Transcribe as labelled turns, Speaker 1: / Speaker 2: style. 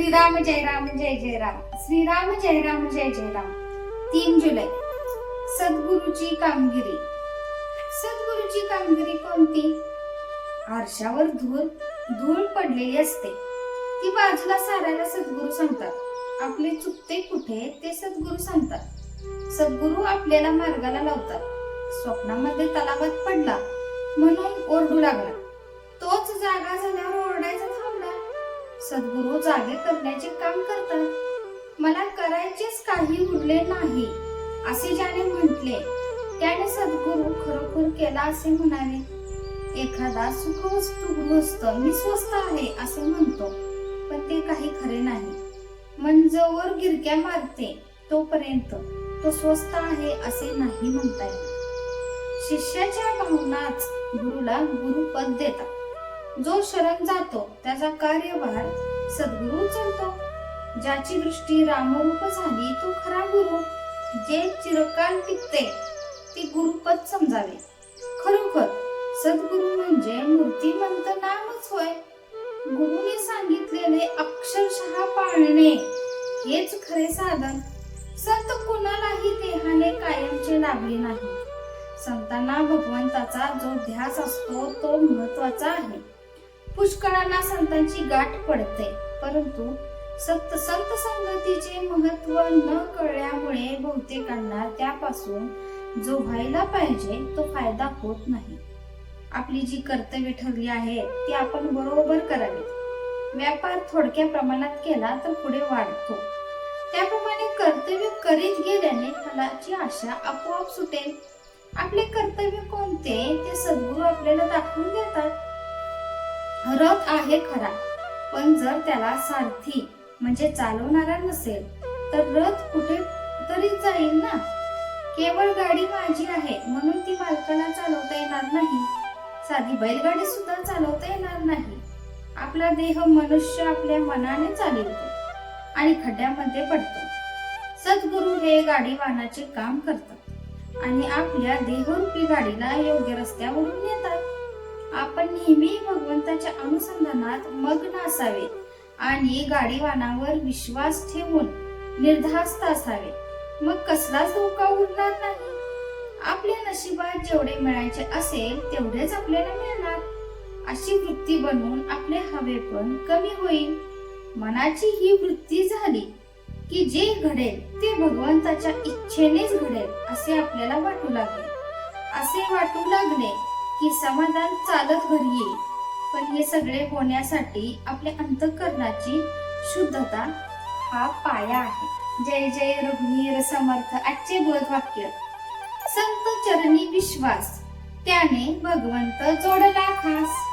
Speaker 1: श्रीराम जय राम जय जय राम श्रीराम जय राम जय जय राम तीन जुलै सद्गुरूची कामगिरी सद्गुरूची कामगिरी कोणती आरशावर धूळ धूळ पडलेली असते ती बाजूला सारायला सद्गुरू सांगतात. आपले चुकते कुठे ते सद्गुरू सांगतात. सद्गुरू आपल्याला मार्गाला लावतात. स्वप्नामध्ये तलावात पडला म्हणून ओरडू लागला. तोच जागा झाल्यावर सद्गुरू जागे करण्याचे काम करतात. मला करायचेच काही उरले नाही असे ज्याने म्हटले. त्याने सद्गुरू खरोखर केला असे म्हणाले. एखादा सुखवस्तू गृहस्थ मी स्वस्त आहे असे म्हणतो. पण ते काही खरे नाही. मन जवळ गिरक्या मारते तोपर्यंत तो स्वस्त आहे असे नाही म्हणता येत. शिष्याच्या भावनाच गुरुला गुरुपद देतात. जो शरण जातो त्याचा कार्यभार सद्गुरू उचलतो. ज्याची दृष्टी रामरूप झाली तो खरा गुरु. जे चिरकाल टिकते ती गुरुपद समजावे. खरोखर सद्गुरु म्हणजे मूर्तिमंत नामच होय. गुरुने सांगितलेले अक्षरशः पाळणे हेच खरे साधन. संत कोणालाही देहाने कायमचे लाभले नाही. संतांना भगवंताचा जो ध्यास असतो तो महत्त्वाचा आहे. पुष्कळांना संतांची गाठ पडते. परंतु सत संत संगतीचे महत्त्व न कळल्यामुळे बहुतेकांना त्यापासून जो व्हायला पाहिजे तो फायदा होत नाही. आपली जी कर्तव्य ठरली आहे ती आपण बरोबर करावी. व्यापार थोडक्या प्रमाणात केला तर पुढे वाढतो. त्याप्रमाणे कर्तव्य करीत गेल्याने फलाची आशा आपोआप सुटेल. आपले कर्तव्य कोणते ते सद्गुरू आपल्याला दाखवून देतात. रथ आहे खरा. पण जर त्याला सारथी म्हणजे चालवणारा नसेल तर रथ कुठे तरी जाईल ना? केवळ गाडी माझी आहे म्हणून ती मालकाला चालवता येणार नाही. साधी बैलगाडी सुद्धा चालवता येणार नाही. आपला देह मनुष्य आपल्या मनाने चालवतो आणि खड्ड्यामध्ये पडतो. सद्गुरू हे गाडी वाहनाचे काम करतात आणि आपल्या देहरूपी गाडीला योग्य रस्त्यावरून नेतात. आपण नेहमी भगवंताच्या अनुसंधानात मग्न असावे आणि गाडीवानावर विश्वास ठेवून निर्धास्त असावे. मग कसलाच धोका उरणार नाही? आपल्या नशिबात जेवढे मिळायचे असेल तेवढेच आपल्याला मिळणार. अशी वृत्ती बनवून आपले हवे पण कमी होईल. मनाची ही वृत्ती झाली की जे घडेल ते भगवंताच्या इच्छेनेच घडेल असे आपल्याला वाटू लागले. असे वाटू लागले की समाधान चालत घरी येईल. पण हे सगळे होण्यासाठी आपल्या अंतकरणाची शुद्धता हा पाया आहे. जय जय रघुवीर समर्थ आजचे बोध वाक्य. संत चरणी विश्वास. त्याने भगवंत जोडला खास.